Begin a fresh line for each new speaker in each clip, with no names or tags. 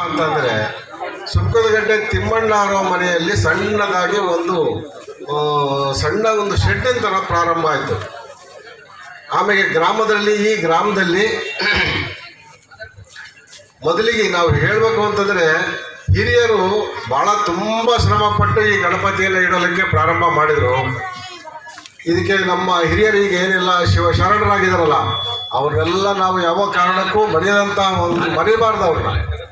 ಅಂತಂದ್ರೆ, ಸುಕ್ಕದಗಡ್ಡೆ ತಿಮ್ಮಣ್ಣ ಅವರ ಮನೆಯಲ್ಲಿ ಸಣ್ಣದಾಗಿ ಒಂದು ಸಣ್ಣ ಒಂದು ಶೆಡ್ ಥರ ಪ್ರಾರಂಭ ಆಯಿತು. ಆಮೇಲೆ ಗ್ರಾಮದಲ್ಲಿ, ಈ ಗ್ರಾಮದಲ್ಲಿ ಮೊದಲಿಗೆ ನಾವು ಹೇಳಬೇಕು ಅಂತಂದ್ರೆ, ಹಿರಿಯರು ಬಹಳ ತುಂಬ ಶ್ರಮ ಪಟ್ಟು ಈ ಗಣಪತಿಯನ್ನು ಇಡಲಿಕ್ಕೆ ಪ್ರಾರಂಭ ಮಾಡಿದರು. ಇದಕ್ಕೆ ನಮ್ಮ ಹಿರಿಯರು ಈಗ ಏನಿಲ್ಲ ಶಿವ ಶರಣರಾಗಿದ್ದಾರಲ್ಲ ಅವ್ರನ್ನೆಲ್ಲ ನಾವು ಯಾವ ಕಾರಣಕ್ಕೂ ಮರೆಯದಂಥ ಒಂದು ಮರಿಬಾರ್ದು ಅವ್ರನ್ನ.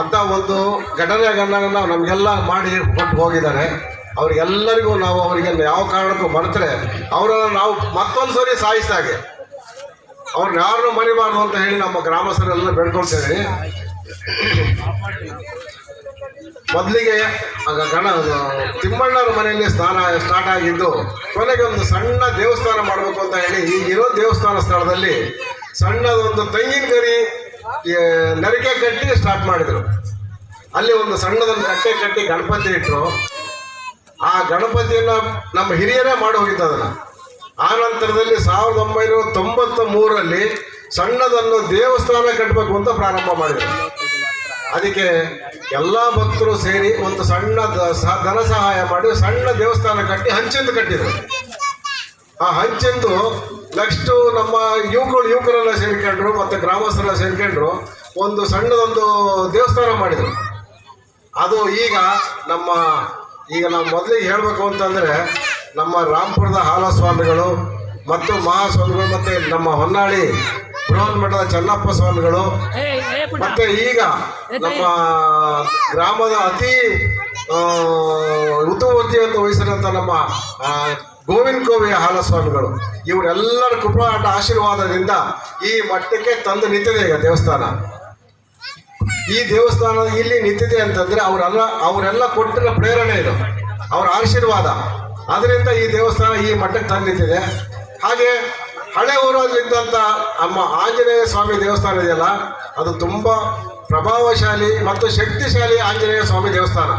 ಅಂತ ಒಂದು ಘಟನೆ ನಾವು ನಮಗೆಲ್ಲ ಮಾಡಿ ಕೊಟ್ಟು ಹೋಗಿದ್ದಾರೆ. ಅವ್ರಿಗೆಲ್ಲರಿಗೂ ನಾವು ಅವರಿಗೆ ಯಾವ ಕಾರಣಕ್ಕೂ ಮರೆತರೆ ಅವರನ್ನು ನಾವು ಮತ್ತೊಂದು ಸರಿ ಸಾಯಿಸ್ದಾಗೆ ಅವ್ರನ್ನ ಯಾರನ್ನೂ ಮರಿಬಾರ್ದು ಅಂತ ಹೇಳಿ ನಮ್ಮ ಗ್ರಾಮಸ್ಥರೆಲ್ಲ ಬೇಡ್ಕೊಳ್ತೇವೆ ಮೊದಲಿಗೆ ಆಗ ಗಣ, ತಿಮ್ಮಣ್ಣವ್ರ ಮನೆಯಲ್ಲಿ ಸ್ನಾನ ಸ್ಟಾರ್ಟ್ ಆಗಿದ್ದು ಕೊನೆಗೆ ಒಂದು ಸಣ್ಣ ದೇವಸ್ಥಾನ ಮಾಡಬೇಕು ಅಂತ ಹೇಳಿ ಈಗಿರೋ ದೇವಸ್ಥಾನ ಸ್ಥಳದಲ್ಲಿ ಸಣ್ಣದೊಂದು ತೆಂಗಿನ ಗರಿ ನರಿಕೆ ಕಟ್ಟಿ ಸ್ಟಾರ್ಟ್ ಮಾಡಿದರು. ಅಲ್ಲಿ ಒಂದು ಸಣ್ಣದೊಂದು ಕಟ್ಟೆ ಕಟ್ಟಿ ಗಣಪತಿ ಇಟ್ಟರು ಆ ಗಣಪತಿಯನ್ನ ನಮ್ಮ ಹಿರಿಯರೇ ಮಾಡಿ ಹೋಗಿತ್ತು ಅದನ್ನ. ಆ ನಂತರದಲ್ಲಿ ಸಾವಿರದ ಒಂಬೈನೂರ ತೊಂಬತ್ತ ಮೂರರಲ್ಲಿ ಸಣ್ಣದನ್ನು ದೇವಸ್ಥಾನ ಕಟ್ಟಬೇಕು ಅಂತ ಪ್ರಾರಂಭ ಮಾಡಿದರು. ಅದಕ್ಕೆ ಎಲ್ಲ ಭಕ್ತರು ಸೇರಿ ಒಂದು ಸಣ್ಣ ಧನ ಸಹಾಯ ಮಾಡಿ ಸಣ್ಣ ದೇವಸ್ಥಾನ ಕಟ್ಟಿ ಹಂಚಿಂದು ಕಟ್ಟಿದರು. ಆ ಹಂಚಿಂದು ನೆಕ್ಸ್ಟ್ ನಮ್ಮ ಯುವಕರು ಯುವಕರೆಲ್ಲ ಸೇರ್ಕೊಂಡ್ರು ಮತ್ತೆ ಗ್ರಾಮಸ್ಥರೆಲ್ಲ ಸೇರ್ಕೊಂಡ್ರು ಒಂದು ಸಣ್ಣದೊಂದು ದೇವಸ್ಥಾನ ಮಾಡಿದರು. ಅದು ಈಗ ನಮ್ಮ ಈಗ ನಾವು ಮೊದಲಿಗೆ ಹೇಳಬೇಕು ಅಂತಂದರೆ ನಮ್ಮ ರಾಮ್ಪುರದ ಹಾಲಸ್ವಾಮಿಗಳು ಮತ್ತು ಮಹಾಸ್ವಾಮಿಗಳು ಮತ್ತು ನಮ್ಮ ಹೊನ್ನಾಳಿ ಬೃಹನ್ ಮಠದ ಚನ್ನಪ್ಪ ಸ್ವಾಮಿಗಳು ಮತ್ತು ಈಗ ನಮ್ಮ ಗ್ರಾಮದ ಅತಿ ಋತುವತಿಯನ್ನು ವಹಿಸಿದಂಥ ನಮ್ಮ ಗೋವಿಂದ ಕೋವಿಯ ಹಾಲಸ್ವಾಮಿಗಳು, ಇವರೆಲ್ಲರ ಕೃಪಾಟ ಆಶೀರ್ವಾದದಿಂದ ಈ ಮಟ್ಟಕ್ಕೆ ತಂದು ನಿಂತಿದೆ ಈಗ ದೇವಸ್ಥಾನ. ಈ ದೇವಸ್ಥಾನ ಇಲ್ಲಿ ನಿಂತಿದೆ ಅಂತಂದ್ರೆ ಅವರೆಲ್ಲ ಅವರೆಲ್ಲ ಕೊಟ್ಟಿರೋ ಪ್ರೇರಣೆ ಇದು, ಅವರ ಆಶೀರ್ವಾದ. ಅದರಿಂದ ಈ ದೇವಸ್ಥಾನ ಈ ಮಟ್ಟಕ್ಕೆ ತಂದು ನಿಂತಿದೆ. ಹಾಗೆ ಹಳೆ ಊರಲ್ಲಿದ್ದಂಥ ನಮ್ಮ ಆಂಜನೇಯ ಸ್ವಾಮಿ ದೇವಸ್ಥಾನ ಇದೆಯಲ್ಲ, ಅದು ತುಂಬ ಪ್ರಭಾವಶಾಲಿ ಮತ್ತು ಶಕ್ತಿಶಾಲಿ ಆಂಜನೇಯ ಸ್ವಾಮಿ ದೇವಸ್ಥಾನ.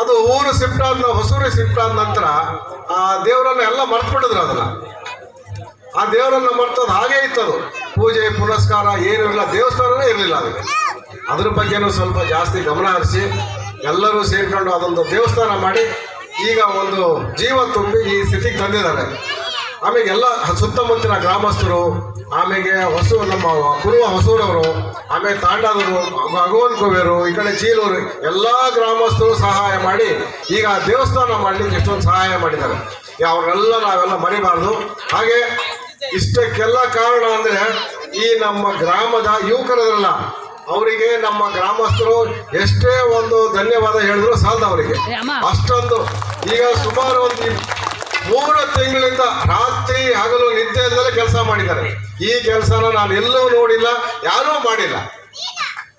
ಅದು ಊರು ಶಿಫ್ಟ್ ಆದ ಹೊಸೂರು ಶಿಫ್ಟ್ ಆದ ನಂತರ ಆ ದೇವರನ್ನ ಎಲ್ಲ ಮರ್ತ್ಬಿಟ್ಟಿದ್ರು ಅದನ್ನ. ಆ ದೇವರನ್ನ ಮರ್ತದ ಹಾಗೆ ಇತ್ತದು. ಪೂಜೆ, ಪುನಸ್ಕಾರ ಏನೂ ಇಲ್ಲ. ದೇವಸ್ಥಾನವೇ ಇರಲಿಲ್ಲ ಅದಕ್ಕೆ ಅದ್ರ ಬಗ್ಗೆನೂ ಸ್ವಲ್ಪ ಜಾಸ್ತಿ ಗಮನ ಹರಿಸಿ ಎಲ್ಲರೂ ಸೇರ್ಕೊಂಡು ಅದೊಂದು ದೇವಸ್ಥಾನ ಮಾಡಿ ಈಗ ಒಂದು ಜೀವ ತುಂಬಿ ಈ ಸ್ಥಿತಿಗೆ ತಂದಿದ್ದಾರೆ. ಆಮೇಲೆ ಎಲ್ಲ ಸುತ್ತಮುತ್ತಲಿನ ಗ್ರಾಮಸ್ಥರು ಆಮೇಲೆ ಹೊಸು ನಮ್ಮ ಕುರುವ ಹೊಸೂರವರು ಆಮೇಲೆ ತಾಂಡಾದವರು ಭಗವನ್ ಕೋವೇರು ಈ ಕಡೆ ಚೀಲೂರು ಎಲ್ಲ ಗ್ರಾಮಸ್ಥರು ಸಹಾಯ ಮಾಡಿ ಈಗ ದೇವಸ್ಥಾನ ಮಾಡಲಿಕ್ಕೆ ಎಷ್ಟೊಂದು ಸಹಾಯ ಮಾಡಿದ್ದಾರೆ. ಅವರೆಲ್ಲ ನಾವೆಲ್ಲ ಮರಿಬಾರ್ದು. ಹಾಗೆ ಇಷ್ಟಕ್ಕೆಲ್ಲ ಕಾರಣ ಅಂದರೆ ಈ ನಮ್ಮ ಗ್ರಾಮದ ಯುವಕರಲ್ಲ ಅವರಿಗೆ ನಮ್ಮ ಗ್ರಾಮಸ್ಥರು ಎಷ್ಟೇ ಒಂದು ಧನ್ಯವಾದ ಹೇಳಿದ್ರು ಸಾಲದ ಅವರಿಗೆ. ಅಷ್ಟೊಂದು. ಈಗ ಸುಮಾರು ಒಂದು ಮೂರು ತಿಂಗಳಿಂದ ರಾತ್ರಿ ಹಗಲು ನಿದ್ದೆ ಕೆಲಸ ಮಾಡಿದ್ದಾರೆ. ಈ ಕೆಲಸನ ನಾನು ಎಲ್ಲೂ ನೋಡಿಲ್ಲ, ಯಾರೂ ಮಾಡಿಲ್ಲ.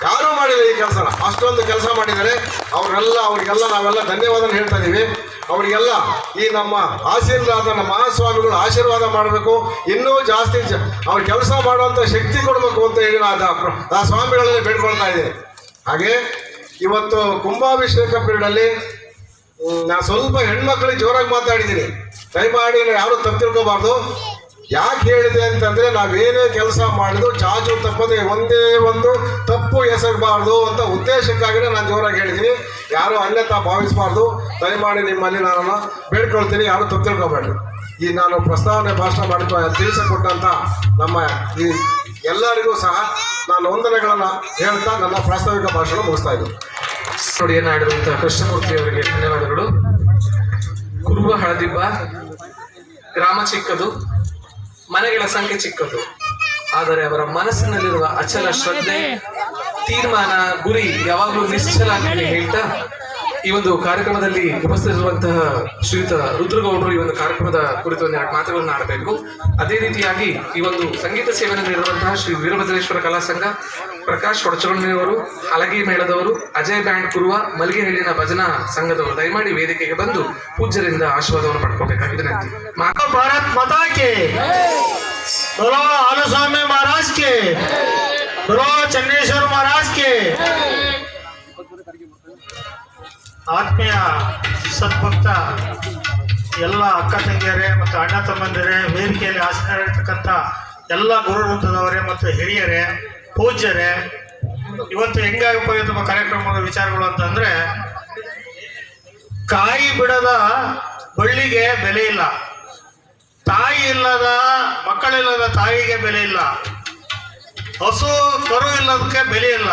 ಯಾರೂ ಮಾಡಿಲ್ಲ ಈ ಕೆಲಸನ. ಅಷ್ಟೊಂದು ಕೆಲಸ ಮಾಡಿದ್ದಾರೆ. ಅವರೆಲ್ಲ ಅವರಿಗೆಲ್ಲ ನಾವೆಲ್ಲ ಧನ್ಯವಾದ ಹೇಳ್ತಾ ಇದ್ದೀವಿ ಅವರಿಗೆಲ್ಲ ಈ ನಮ್ಮ ಆಶೀರ್ವಾದ, ನಮ್ಮ ಮಹಾಸ್ವಾಮಿಗಳು ಆಶೀರ್ವಾದ ಮಾಡಬೇಕು. ಇನ್ನೂ ಜಾಸ್ತಿ ಅವ್ರ ಕೆಲಸ ಮಾಡುವಂಥ ಶಕ್ತಿ ಕೊಡಬೇಕು ಅಂತ ಹೇಳಿ ನಾನು ಆ ಸ್ವಾಮಿಗಳಲ್ಲಿ ಬೇಡ್ಕೊಳ್ತಾ ಇದ್ದೀನಿ. ಹಾಗೆ, ಇವತ್ತು ಕುಂಭಾಭಿಷೇಕ ಪೀರಿಯಡಲ್ಲಿ ನಾನು ಸ್ವಲ್ಪ ಹೆಣ್ಮಕ್ಳಿಗೆ ಜೋರಾಗಿ ಮಾತಾಡಿದ್ದೀನಿ ದಯಮಾಡಿ ಯಾರು ತಪ್ಪು ತಿಳ್ಕೋಬಾರ್ದು. ಯಾಕೆ ಹೇಳಿದೆ ಅಂತಂದ್ರೆ ನಾವೇನೇ ಕೆಲಸ ಮಾಡಿದ್ರು ಚಾಚು ತಪ್ಪದೆ ಒಂದೇ ಒಂದು ತಪ್ಪು ಎಸಗಬಾರ್ದು ಅಂತ ಉದ್ದೇಶಕ್ಕಾಗಿನೇ ನಾನು ಜೋರಾಗಿ ಹೇಳಿದ್ದೀನಿ ಯಾರು ಅನ್ಯತಾ ಭಾವಿಸಬಾರ್ದು. ದಯಮಾಡಿ ನಿಮ್ಮಲ್ಲಿ ನಾನು ಬೇಡ್ಕೊಳ್ತೀನಿ. ಯಾರು ತಪ್ಪು ತಿಳ್ಕೊಬೇಡ್ರಿ. ಈ ನಾನು ಪ್ರಸ್ತಾವನೆ ಭಾಷಣ ಮಾಡಿ ತಿಳಿಸಿಕೊಟ್ಟಂತ ನಮ್ಮ ಈ ಎಲ್ಲರಿಗೂ ಸಹ ನಾನು ವಂದನೆಗಳನ್ನು ಹೇಳ್ತಾ ನನ್ನ ಪ್ರಾಸ್ತಾವಿಕ ಭಾಷಣ ಮುಗಿಸ್ತಾ ಇದ್ದೀನಿ.
ನುಡಿಯನ್ನು ಆಡಿದಂತಹ ಕೃಷ್ಣಮೂರ್ತಿ ಅವರಿಗೆ ಧನ್ಯವಾದಗಳು. ಕುರುಬ ಹಳದಿಬ್ಬ, ಗ್ರಾಮ ಚಿಕ್ಕದು, ಮನೆಗಳ ಸಂಖ್ಯೆ ಚಿಕ್ಕದು. ಆದರೆ ಅವರ ಮನಸ್ಸಿನಲ್ಲಿರುವ ಅಚಲ ಶ್ರದ್ಧೆ, ತೀರ್ಮಾನ, ಗುರಿ ಯಾವಾಗಲೂ ನಿಶ್ಚಲ ಹೇಳ್ತಾ ಈ ಒಂದು ಕಾರ್ಯಕ್ರಮದಲ್ಲಿ ಉಪಸ್ಥಿತಿರುವಂತಹ ಶ್ರೀಯುತ ರುದ್ರಗೌಡರು ಈ ಒಂದು ಕಾರ್ಯಕ್ರಮದ ಕುರಿತು ಒಂದು ಎರಡು ಮಾತುಗಳನ್ನು ಆಡಬೇಕು. ಅದೇ ರೀತಿಯಾಗಿ ಈ ಒಂದು ಸಂಗೀತ ಸೇವೆಯನ್ನು ನೀಡಿರುವಂತಹ ಶ್ರೀ ವೀರಭದ್ರೇಶ್ವರ ಕಲಾ ಸಂಘ, ಪ್ರಕಾಶ್ ಕೊಡಚರಣ್ಣವರು ಹಲಗಿ ಮೇಳದವರು, ಅಜಯ್ ಬ್ಯಾಂಡ್ ಕುರುವ ಮಲ್ಲಿಗೆಹಳ್ಳಿನ ಭಜನಾ ಸಂಘದವರು ದಯಮಾಡಿ ವೇದಿಕೆಗೆ ಬಂದು ಪೂಜ್ಯರಿಂದ ಆಶೀರ್ವಾದವನ್ನು ಪಡ್ಕೋಬೇಕಾಗಿದೆ.
ಭಾರತ್ ಮಾತಾ ಕೆ! ಮಹಾರಾಜ್ ಕೆ! ಚನ್ನೇಶ್ವರ ಮಹಾರಾಜ್ ಕೆ! ಆತ್ಮೀಯ ಸದ್ಭಕ್ತ ಎಲ್ಲ ಅಕ್ಕ ತಂಗಿಯರೇ ಮತ್ತು ಅಣ್ಣ ತಮ್ಮಂದಿರೇ, ವೇದಿಕೆಯಲ್ಲಿ ಆಸೀನರಿರ್ತಕ್ಕಂಥ ಎಲ್ಲ ಗುರು ವೃತ್ತದವರೇ ಮತ್ತು ಹಿರಿಯರೇ, ಪೂಜ್ಯರೇ, ಇವತ್ತು ಹೆಂಗಾಗಪ್ಪ ತಮ್ಮ ಕಾರ್ಯಕ್ರಮದ ವಿಚಾರಗಳು ಅಂತಂದ್ರೆ, ಕಾಯಿ ಬಿಡದ ಬಳ್ಳಿಗೆ ಬೆಲೆ ಇಲ್ಲ. ತಾಯಿ ಇಲ್ಲದ ಮಕ್ಕಳಿಲ್ಲದ ತಾಯಿಗೆ ಬೆಲೆ ಇಲ್ಲ. ಹಸು ಕರು ಇಲ್ಲದಕ್ಕೆ ಬೆಲೆ ಇಲ್ಲ.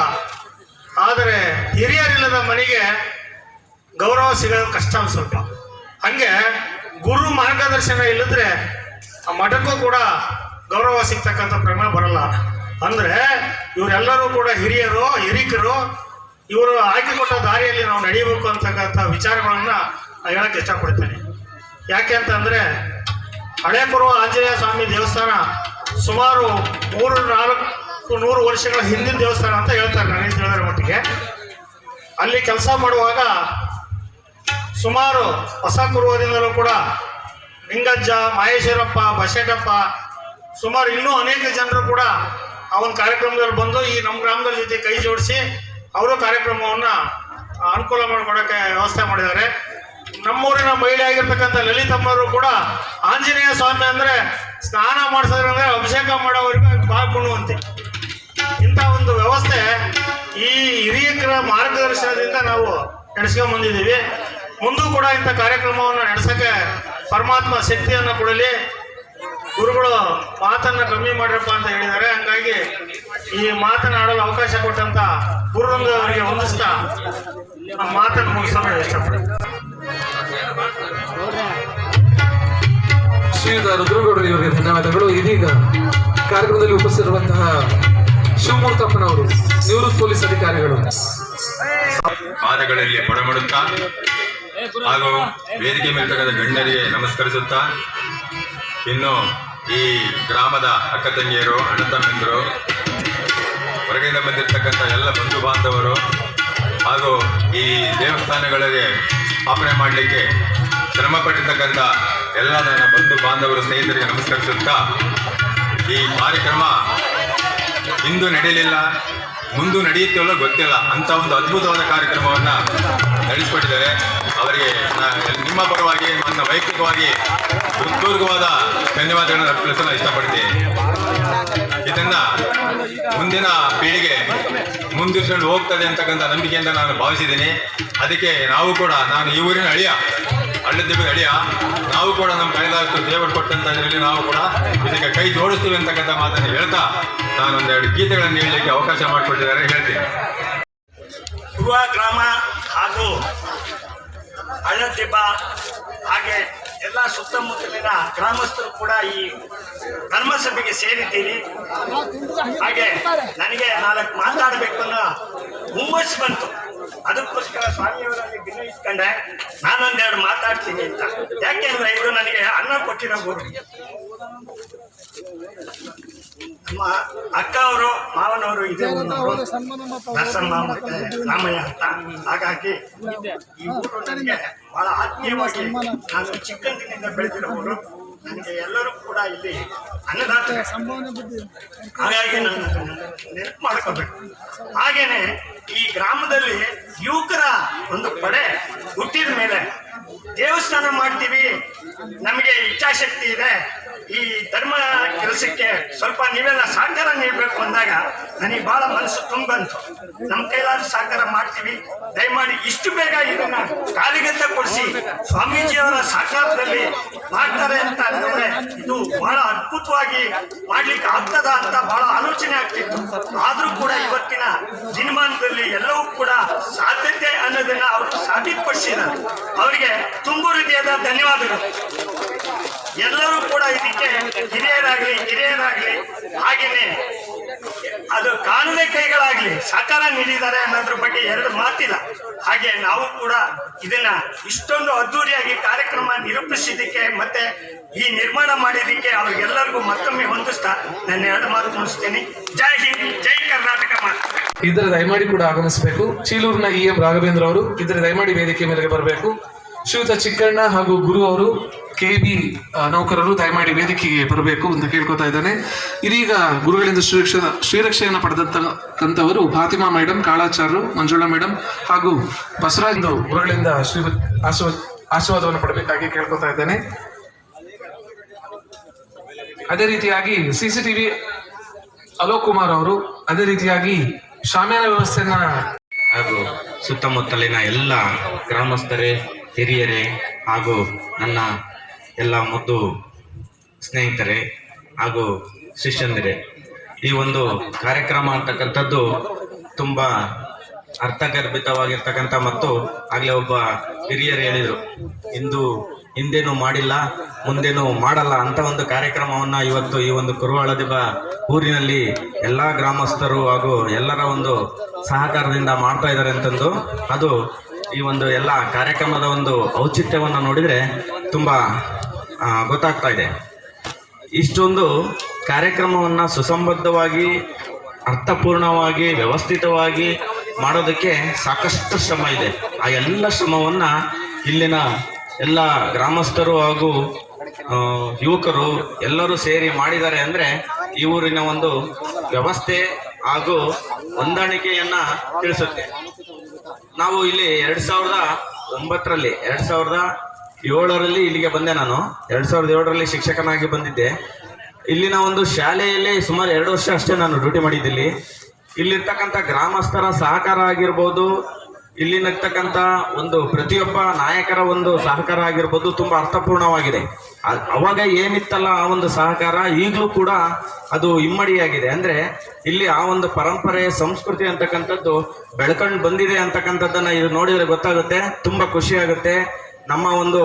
ಆದರೆ ಹಿರಿಯರಿಲ್ಲದ ಮನೆಗೆ ಗೌರವ ಸಿಗೋದು ಕಷ್ಟ ಒಂದು ಸ್ವಲ್ಪ. ಹಂಗೆ ಗುರು ಮಾರ್ಗದರ್ಶನ ಇಲ್ಲದ್ರೆ ಆ ಮಠಕ್ಕೂ ಕೂಡ ಗೌರವ ಸಿಗ್ತಕ್ಕಂಥ ಪ್ರಮಾಣ ಬರಲ್ಲ. ಅಂದ್ರೆ ಇವರೆಲ್ಲರೂ ಕೂಡ ಹಿರಿಯರು, ಹಿರಿಕರು, ಇವರು ಹಾಕಿಕೊಟ್ಟ ದಾರಿಯಲ್ಲಿ ನಾವು ನಡೀಬೇಕು ಅಂತಕ್ಕಂಥ ವಿಚಾರಗಳನ್ನ ನಾನು ಹೇಳಕ್ಕೆ ಇಷ್ಟಪಡ್ತೇನೆ. ಯಾಕೆ ಅಂತಂದರೆ ಹಳೆ ಪೂರ್ವ ಆಂಜನೇಯ ಸ್ವಾಮಿ ದೇವಸ್ಥಾನ ಸುಮಾರು ಮೂರು ನಾಲ್ಕು ನೂರು ವರ್ಷಗಳ ಹಿಂದಿನ ದೇವಸ್ಥಾನ ಅಂತ ಹೇಳ್ತಾರೆ ನನಗೆ ತಿಳಿದರ ಮಟ್ಟಿಗೆ. ಅಲ್ಲಿ ಕೆಲಸ ಮಾಡುವಾಗ ಸುಮಾರು ಹೊಸ ಕುರುವದಿಂದಲೂ ಕೂಡ ಲಿಂಗಜ್ಜ ಮಹೇಶ್ವರಪ್ಪ, ಬಸೇಟಪ್ಪ, ಸುಮಾರು ಇನ್ನೂ ಅನೇಕ ಜನರು ಕೂಡ ಆ ಒಂದು ಕಾರ್ಯಕ್ರಮದಲ್ಲಿ ಬಂದು ಈ ನಮ್ಮ ಗ್ರಾಮದ ಜೊತೆ ಕೈ ಜೋಡಿಸಿ ಅವರು ಕಾರ್ಯಕ್ರಮವನ್ನು ಅನುಕೂಲ ಮಾಡಿಕೊಡೋಕ್ಕೆ ವ್ಯವಸ್ಥೆ ಮಾಡಿದ್ದಾರೆ. ನಮ್ಮೂರಿನ ಮಹಿಳೆ ಆಗಿರ್ತಕ್ಕಂಥ ಲಲಿತಮ್ಮರು ಕೂಡ ಆಂಜನೇಯ ಸ್ವಾಮಿ ಅಂದರೆ ಸ್ನಾನ ಮಾಡಿಸಿದ್ರೆ ಅಂದರೆ ಅಭಿಷೇಕ ಮಾಡೋವರೆಗೂ ಭಾಳ ಗುಣವಂತೆ ಇಂಥ ಒಂದು ವ್ಯವಸ್ಥೆ ಈ ಹಿರಿಯಕರ ಮಾರ್ಗದರ್ಶನದಿಂದ ನಾವು ನಡೆಸ್ಕೊಂಡ್ ಬಂದಿದ್ದೀವಿ. ಮುಂದೂ ಕೂಡ ಇಂಥ ಕಾರ್ಯಕ್ರಮವನ್ನು ನಡೆಸಕ್ಕೆ ಪರಮಾತ್ಮ ಶಕ್ತಿಯನ್ನು ಕೊಡಲಿ. ಗುರುಗಳು ಮಾತನ್ನು ಕಮ್ಮಿ ಮಾಡ್ರಪ್ಪ ಅಂತ ಹೇಳಿದ್ದಾರೆ. ಹಂಗಾಗಿ ಈ ಮಾತನಾಡಲು ಅವಕಾಶ ಕೊಟ್ಟಂತ ಗುರುರಂಗ ಅವರಿಗೆ ಹೊಂದಿಸ್ತಾ ನಮ್ಮ ಮಾತನ್ನು ಮುಗಿಸಲು ಇಷ್ಟಪಡ್ತಾರೆ
ಶ್ರೀಯುತ ರುದ್ರಗೌಡರು ಇವರಿಗೆ ಧನ್ಯವಾದಗಳು. ಇದೀಗ ಕಾರ್ಯಕ್ರಮದಲ್ಲಿ ಉಪಸ್ಥಿತಿರುವಂತಹ ಶಿವಮೂರ್ತಪ್ಪನವರು ನಿವೃತ್ತ ಪೊಲೀಸ್ ಅಧಿಕಾರಿಗಳು.
ಪಾದಗಳಲ್ಲಿ ಮೊಡಮಡುತ್ತಾ ಹಾಗೂ ವೇದಿಕೆ ಮೇಲ್ತಕ್ಕಂಥ ಗಣ್ಯರಿಗೆ ನಮಸ್ಕರಿಸುತ್ತಾ, ಇನ್ನು ಈ ಗ್ರಾಮದ ಅಕ್ಕ ತಂಗಿಯರು, ಅಣ್ಣ ತಮ್ಮಂದಿರು, ಹೊರಗಿಂದ ಬಂದಿರತಕ್ಕಂಥ ಎಲ್ಲ ಬಂಧು ಬಾಂಧವರು ಹಾಗೂ ಈ ದೇವಸ್ಥಾನಗಳಿಗೆ ಸ್ಥಾಪನೆ ಮಾಡಲಿಕ್ಕೆ ಶ್ರಮ ಪಟ್ಟಿರ್ತಕ್ಕಂಥ ಎಲ್ಲ ನನ್ನ ಬಂಧು ಬಾಂಧವರು ಸ್ನೇಹಿತರಿಗೆ ನಮಸ್ಕರಿಸುತ್ತಾ, ಈ ಕಾರ್ಯಕ್ರಮ ಇಂದು ನಡೆಯಲಿಲ್ಲ. ಮುಂದೆ ನಡೆಯುತ್ತಲ್ಲ ಗೊತ್ತಿಲ್ಲ. ಅಂತ ಒಂದು ಅದ್ಭುತವಾದ ಕಾರ್ಯಕ್ರಮವನ್ನ ನಡೆಸಿಕೊಟ್ಟಿದ್ದಾರೆ. ಅವರಿಗೆ ನಿಮ್ಮ ಪರವಾಗಿ, ನನ್ನ ವೈಯಕ್ತಿಕವಾಗಿ ಹೃತ್ಪೂರ್ವಕವಾದ ಧನ್ಯವಾದಗಳನ್ನು ಅರ್ಪಿಸಲು ಇಷ್ಟಪಡ್ತೀನಿ. ಇದನ್ನ ಮುಂದಿನ ಪೀಳಿಗೆ ಮುಂದಿರ್ಸ್ಕೊಂಡು ಹೋಗ್ತದೆ ಅಂತಕ್ಕಂಥ ನಂಬಿಕೆಯಿಂದ ನಾನು ಭಾವಿಸಿದ್ದೀನಿ. ಅದಕ್ಕೆ ನಾವು ಕೂಡ, ನಾನು ಈ ಊರಿನ ಅಳಿಯ ಹಳ್ಳದಿಬ್ಬದ ಅಳಿಯ, ನಾವು ಕೂಡ ನಮ್ಮ ಕೈಲಾದಷ್ಟು ದೇವರು ಕೊಟ್ಟಂತ ನಾವು ಕೂಡ ಇದಕ್ಕೆ ಕೈ ಜೋಡಿಸ್ತೀವಿ ಅಂತಕ್ಕಂಥ ಮಾತನ್ನು ಹೇಳ್ತಾ ನಾನು ಒಂದೆರಡು ಗೀತೆಗಳನ್ನು ಹೇಳಲಿಕ್ಕೆ ಅವಕಾಶ ಮಾಡಿಕೊಟ್ಟಿದ್ದಾರೆ. ಹೇಳ್ತೀನಿ.
ಪೂರ್ವ ಗ್ರಾಮ ಹಾಗೂ ಹಳ್ಳದಿಬ್ಬ ಹಾಗೆ ಎಲ್ಲ ಸುತ್ತಮುತ್ತಲಿನ ಗ್ರಾಮಸ್ಥರು ಕೂಡ ಈ ಧರ್ಮಸಭೆಗೆ ಸೇರಿದ್ದೀರಿ. ಹಾಗೆ ನನಗೆ ನಾಲ್ಕು ಮಾತಾಡಬೇಕು ಅನ್ನೋ ಹುಮ್ಮಸ್ಸು ಬಂತು. ಅದಕ್ಕೋಸ್ಕರ ಸ್ವಾಮಿಯವರಲ್ಲಿ ವಿನಯಿಸ್ಕೊಂಡೆ ನಾನೊಂದೆರಡು ಮಾತಾಡ್ತೀನಿ ಅಂತ. ಯಾಕೆಂದ್ರೆ ಇವರು ನನಗೆ ಅನ್ನ ಕೊಟ್ಟಿರೋ ಗುರು ನಮ್ಮ ಅಕ್ಕ ಅವರು ಮಾವನವರು ಇದೇ. ನರಸಮ್ಮ ರಾಮಯ್ಯ ಅಂತ. ಹಾಗಾಗಿ ಈ ಊರು ನನಗೆ ಬಹಳ ಆತ್ಮೀಯವಾಗಿ ನಾನು ಚಿಕ್ಕಂದಿನಿಂದ ಬೆಳೆದಿರುವವರು. ನನಗೆ ಎಲ್ಲರೂ ಕೂಡ ಇಲ್ಲಿ ಅನ್ನದಾತ. ಹಾಗಾಗಿ ನಾನು ನೆನಪು ಮಾಡ್ಕೋಬೇಕು. ಹಾಗೇನೆ ಈ ಗ್ರಾಮದಲ್ಲಿ ಯುವಕರ ಒಂದು ಪಡೆ ಹುಟ್ಟಿದ ಮೇಲೆ ದೇವಸ್ಥಾನ ಮಾಡ್ತೀವಿ. ನಮಗೆ ಇಚ್ಛಾಶಕ್ತಿ ಇದೆ. ಈ ಧರ್ಮ ಕೆಲಸಕ್ಕೆ ಸ್ವಲ್ಪ ನೀವೆಲ್ಲ ಸಹಕಾರ ನೀಡಬೇಕು ಅಂದಾಗ ನನಗೆ ಬಹಳ ಮನಸ್ಸು ತುಂಬಂತು ನಮ್ಮ ಕೈಲಾದ ಸಹಕಾರ ಮಾಡ್ತೀವಿ. ದಯಮಾಡಿ ಇಷ್ಟು ಬೇಗ ಇದನ್ನ ಕಾಲಿಗಂತ ಕೊಡಿಸಿ ಸ್ವಾಮೀಜಿಯವರ ಸಹಕಾರದಲ್ಲಿ ಮಾಡ್ತಾರೆ ಅಂತ ಅಂದ್ರೆ ಇದು ಬಹಳ ಅದ್ಭುತವಾಗಿ ಮಾಡ್ಲಿಕ್ಕೆ ಆಗ್ತದ ಅಂತ ಬಹಳ ಆಲೋಚನೆ ಆಗ್ತಿತ್ತು. ಆದ್ರೂ ಕೂಡ ಇವತ್ತಿನ ದಿನಮಾನದಲ್ಲಿ ಎಲ್ಲವೂ ಕೂಡ ಸಾಧ್ಯತೆ ಅನ್ನೋದನ್ನ ಅವರು ಸಾಬೀತುಪಡಿಸಿದ್ದಾರೆ. ಅವರಿಗೆ ತುಂಬು ಹೃದಯದ ಧನ್ಯವಾದಗಳು. ಎಲ್ಲರೂ ಕೂಡ ಇದಕ್ಕೆ ಹಿರಿಯರಾಗ್ಲಿ ಹಿರಿಯರಾಗ್ಲಿ, ಹಾಗೇನೆ ಅದು ಕಾನೂನೇ ಕೈಗಳಾಗ್ಲಿ ಸಹಕಾರ ನೀಡಿದ್ದಾರೆ ಅನ್ನೋದ್ರ ಬಗ್ಗೆ ಎರಡು ಮಾತಿಲ್ಲ. ಹಾಗೆ ನಾವು ಕೂಡ ಇದನ್ನ ಇಷ್ಟೊಂದು ಅದ್ದೂರಿಯಾಗಿ ಕಾರ್ಯಕ್ರಮ ನಿರೂಪಿಸಿದ್ದಕ್ಕೆ ಮತ್ತೆ ಈ ನಿರ್ಮಾಣ ಮಾಡಿದ್ದಕ್ಕೆ ಅವ್ರಿಗೆಲ್ಲರಿಗೂ ಮತ್ತೊಮ್ಮೆ ಹೊಂದಿಸ್ತಾ ನನ್ನ ಎರಡು ಮಾತು ಮುಗಿಸ್ತೇನೆ. ಜೈ ಹಿಂದ್, ಜೈ ಕರ್ನಾಟಕ ಮಾತು.
ಇದರ ದಯಮಾಡಿ ಕೂಡ ಆಗಮಿಸಬೇಕು. ಚೀಲೂರಿನ ಇ ಎಂ ರಾಘವೇಂದ್ರ ಅವರು ಇದರ ದಯಮಾಡಿ ವೇದಿಕೆ ಮೇಲೆ ಬರಬೇಕು. ಶ್ರೀಯುತ ಚಿಕ್ಕಣ್ಣ ಹಾಗೂ ಗುರು ಅವರು ಕೆ ಬಿ ನೌಕರರು ದಯಮಾಡಿ ವೇದಿಕೆಗೆ ಬರಬೇಕು ಅಂತ ಕೇಳ್ಕೊತಾ ಇದ್ದಾನೆ. ಇದೀಗ ಗುರುಗಳಿಂದ ಶ್ರೀರಕ್ಷ, ಶ್ರೀರಕ್ಷೆಯನ್ನು ಪಡೆದಂತವರು ಫಾತಿಮಾ ಮೇಡಮ್ ಕಾಳಾಚಾರ್ಯರು, ಮಂಜುಳಾ ಮೇಡಮ್ ಹಾಗೂ ಬಸವರಾಜ್ ಗುರುಗಳಿಂದ ಶ್ರೀ ಆಶೀರ್ವಾದ ಆಶೀರ್ವಾದವನ್ನು ಪಡಬೇಕಾಗಿ ಕೇಳ್ಕೊತಾ ಇದ್ದೇನೆ. ಅದೇ ರೀತಿಯಾಗಿ C C TV Alok Kumar ಅವರು ಅದೇ ರೀತಿಯಾಗಿ ಶಾಮಿಯಾನ ವ್ಯವಸ್ಥೆನ
ಹಾಗೂ ಸುತ್ತಮುತ್ತಲಿನ ಎಲ್ಲ ಗ್ರಾಮಸ್ಥರೇ ಹಿರಿಯರೇ ಹಾಗೂ ನನ್ನ ಎಲ್ಲ ಮುದ್ದು ಸ್ನೇಹಿತರೆ ಹಾಗೂ ಶಿಷ್ಯಂದಿರೆ, ಈ ಒಂದು ಕಾರ್ಯಕ್ರಮ ಅಂತಕ್ಕಂಥದ್ದು ತುಂಬ ಅರ್ಥಗರ್ಭಿತವಾಗಿರ್ತಕ್ಕಂಥ ಮತ್ತು ಆಗಲೇ ಒಬ್ಬ ಹಿರಿಯರು ಹೇಳಿದರು, ಇಂದು ಹಿಂದೇನು ಮಾಡಿಲ್ಲ, ಮುಂದೇನು ಮಾಡಲ್ಲ ಅಂತ ಒಂದು ಕಾರ್ಯಕ್ರಮವನ್ನು ಇವತ್ತು ಈ ಒಂದು ಕುರುವಾಳದಿಬ ಊರಿನಲ್ಲಿ ಎಲ್ಲ ಗ್ರಾಮಸ್ಥರು ಹಾಗೂ ಎಲ್ಲರ ಒಂದು ಸಹಕಾರದಿಂದ ಮಾಡ್ತಾ ಇದ್ದಾರೆ ಅಂತಂದು ಅದು ಈ ಒಂದು ಎಲ್ಲ ಕಾರ್ಯಕ್ರಮದ ಒಂದು ಔಚಿತ್ಯವನ್ನು ನೋಡಿದರೆ ತುಂಬ ಗೊತ್ತಾಗ್ತಾ ಇದೆ. ಇಷ್ಟೊಂದು ಕಾರ್ಯಕ್ರಮವನ್ನು ಸುಸಂಬದ್ಧವಾಗಿ, ಅರ್ಥಪೂರ್ಣವಾಗಿ, ವ್ಯವಸ್ಥಿತವಾಗಿ ಮಾಡೋದಕ್ಕೆ ಸಾಕಷ್ಟು ಶ್ರಮ ಇದೆ. ಆ ಎಲ್ಲ ಶ್ರಮವನ್ನು ಇಲ್ಲಿನ ಎಲ್ಲ ಗ್ರಾಮಸ್ಥರು ಹಾಗೂ ಯುವಕರು ಎಲ್ಲರೂ ಸೇರಿ ಮಾಡಿದ್ದಾರೆ ಅಂದರೆ ಈ ಊರಿನ ಒಂದು ವ್ಯವಸ್ಥೆ ಹಾಗೂ ಹೊಂದಾಣಿಕೆಯನ್ನು ತಿಳಿಸುತ್ತೆ. ನಾವು ಇಲ್ಲಿ ಎರಡ್ ಸಾವಿರದ ಒಂಬತ್ತರಲ್ಲಿ, ಎರಡ್ ಸಾವಿರದ ಏಳರಲ್ಲಿ ಇಲ್ಲಿಗೆ ಬಂದೆ ನಾನು. ಎರಡ್ ಸಾವಿರದ ಏಳರಲ್ಲಿ ಶಿಕ್ಷಕನಾಗಿ ಬಂದಿದ್ದೆ. ಇಲ್ಲಿನ ಒಂದು ಶಾಲೆಯಲ್ಲಿ ಸುಮಾರು ಎರಡು ವರ್ಷ ಅಷ್ಟೇ ನಾನು ಡ್ಯೂಟಿ ಮಾಡಿದ್ದಿಲ್ಲಿ ಇಲ್ಲಿರ್ತಕ್ಕಂಥ ಗ್ರಾಮಸ್ಥರ ಸಹಕಾರ ಆಗಿರ್ಬೋದು ಇಲ್ಲಿರ್ತಕ್ಕಂಥ ಒಂದು ಪ್ರತಿಯೊಬ್ಬ ನಾಯಕರ ಒಂದು ಸಹಕಾರ ಆಗಿರ್ಬೋದು ತುಂಬ ಅರ್ಥಪೂರ್ಣವಾಗಿದೆ. ಅವಾಗ ಏನಿತ್ತಲ್ಲ ಆ ಒಂದು ಸಹಕಾರ, ಈಗಲೂ ಕೂಡ ಅದು ಇಮ್ಮಡಿಯಾಗಿದೆ. ಅಂದರೆ ಇಲ್ಲಿ ಆ ಒಂದು ಪರಂಪರೆ ಸಂಸ್ಕೃತಿ ಅಂತಕ್ಕಂಥದ್ದು ಬೆಳ್ಕೊಂಡು ಬಂದಿದೆ ಅಂತಕ್ಕಂಥದ್ದನ್ನು ಇದು ನೋಡಿದರೆ ಗೊತ್ತಾಗುತ್ತೆ. ತುಂಬ ಖುಷಿಯಾಗುತ್ತೆ ನಮ್ಮ ಒಂದು,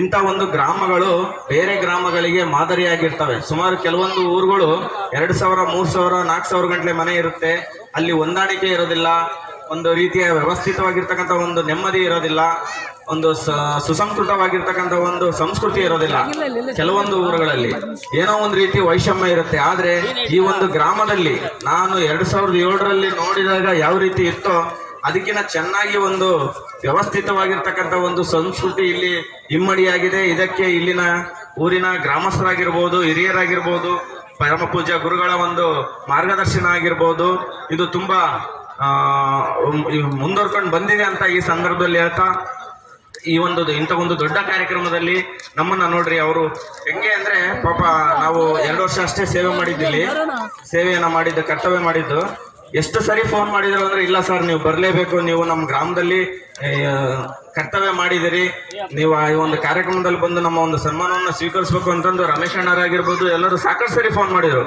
ಇಂಥ ಒಂದು ಗ್ರಾಮಗಳು ಬೇರೆ ಗ್ರಾಮಗಳಿಗೆ ಮಾದರಿಯಾಗಿರ್ತವೆ. ಸುಮಾರು ಕೆಲವೊಂದು ಊರುಗಳು ಎರಡು ಸಾವಿರ, ಮೂರು ಸಾವಿರ, ನಾಲ್ಕು ಸಾವಿರ ಗಂಟಲೆ ಮನೆ ಇರುತ್ತೆ. ಅಲ್ಲಿ ಹೊಂದಾಣಿಕೆ ಇರೋದಿಲ್ಲ. ಒಂದು ರೀತಿಯ ವ್ಯವಸ್ಥಿತವಾಗಿರ್ತಕ್ಕಂಥ ಒಂದು ನೆಮ್ಮದಿ ಇರೋದಿಲ್ಲ, ಒಂದು ಸುಸಂಸ್ಕೃತವಾಗಿರ್ತಕ್ಕಂಥ ಒಂದು ಸಂಸ್ಕೃತಿ ಇರೋದಿಲ್ಲ. ಕೆಲವೊಂದು ಊರುಗಳಲ್ಲಿ ಏನೋ ಒಂದು ರೀತಿ ವೈಷಮ್ಯ ಇರುತ್ತೆ. ಆದ್ರೆ ಈ ಒಂದು ಗ್ರಾಮದಲ್ಲಿ ನಾನು ಎರಡ್ ಸಾವಿರದ ಏಳರಲ್ಲಿ ನೋಡಿದಾಗ ಯಾವ ರೀತಿ ಇತ್ತೋ ಅದಕ್ಕಿಂತ ಚೆನ್ನಾಗಿ ಒಂದು ವ್ಯವಸ್ಥಿತವಾಗಿರ್ತಕ್ಕಂಥ ಒಂದು ಸಂಸ್ಕೃತಿ ಇಲ್ಲಿ ಇಮ್ಮಡಿಯಾಗಿದೆ. ಇದಕ್ಕೆ ಇಲ್ಲಿನ ಊರಿನ ಗ್ರಾಮಸ್ಥರಾಗಿರ್ಬೋದು, ಹಿರಿಯರಾಗಿರ್ಬೋದು ಪರಮ ಪೂಜ್ಯ ಗುರುಗಳ ಒಂದು ಮಾರ್ಗದರ್ಶನ ಆಗಿರ್ಬೋದು. ಇದು ತುಂಬಾ ಮುಂದುವರ್ಕೊಂಡು ಬಂದಿದೆ ಅಂತ ಈ ಸಂದರ್ಭದಲ್ಲಿ ಹೇಳ್ತಾ, ಈ ಒಂದು ಇಂಥ ಒಂದು ದೊಡ್ಡ ಕಾರ್ಯಕ್ರಮದಲ್ಲಿ ನಮ್ಮನ್ನ ನೋಡ್ರಿ ಅವರು ಹೆಂಗೆ ಅಂದ್ರೆ ಪಾಪ ನಾವು ಎರಡು ವರ್ಷ ಅಷ್ಟೇ ಸೇವೆ ಮಾಡಿದ್ದಿಲ್ಲಿ ಸೇವೆಯನ್ನ ಮಾಡಿದ್ದು, ಕರ್ತವ್ಯ ಮಾಡಿದ್ದು. ಎಷ್ಟು ಸರಿ ಫೋನ್ ಮಾಡಿದ್ರು ಅಂದ್ರೆ, ಇಲ್ಲ ಸರ್, ನೀವು ಬರಲೇಬೇಕು, ನೀವು ನಮ್ಮ ಗ್ರಾಮದಲ್ಲಿ ಕರ್ತವ್ಯ ಮಾಡಿದಿರಿ. ನೀವು ಈ ಒಂದು ಕಾರ್ಯಕ್ರಮದಲ್ಲಿ ಬಂದು ನಮ್ಮ ಒಂದು ಸನ್ಮಾನವನ್ನು ಸ್ವೀಕರಿಸಬೇಕು ಅಂತಂದು ರಮೇಶ್ ಅಣ್ಣರಾಗಿರ್ಬೋದು, ಎಲ್ಲರೂ ಸಾಕಷ್ಟು ಸರಿ ಫೋನ್ ಮಾಡಿದ್ರು.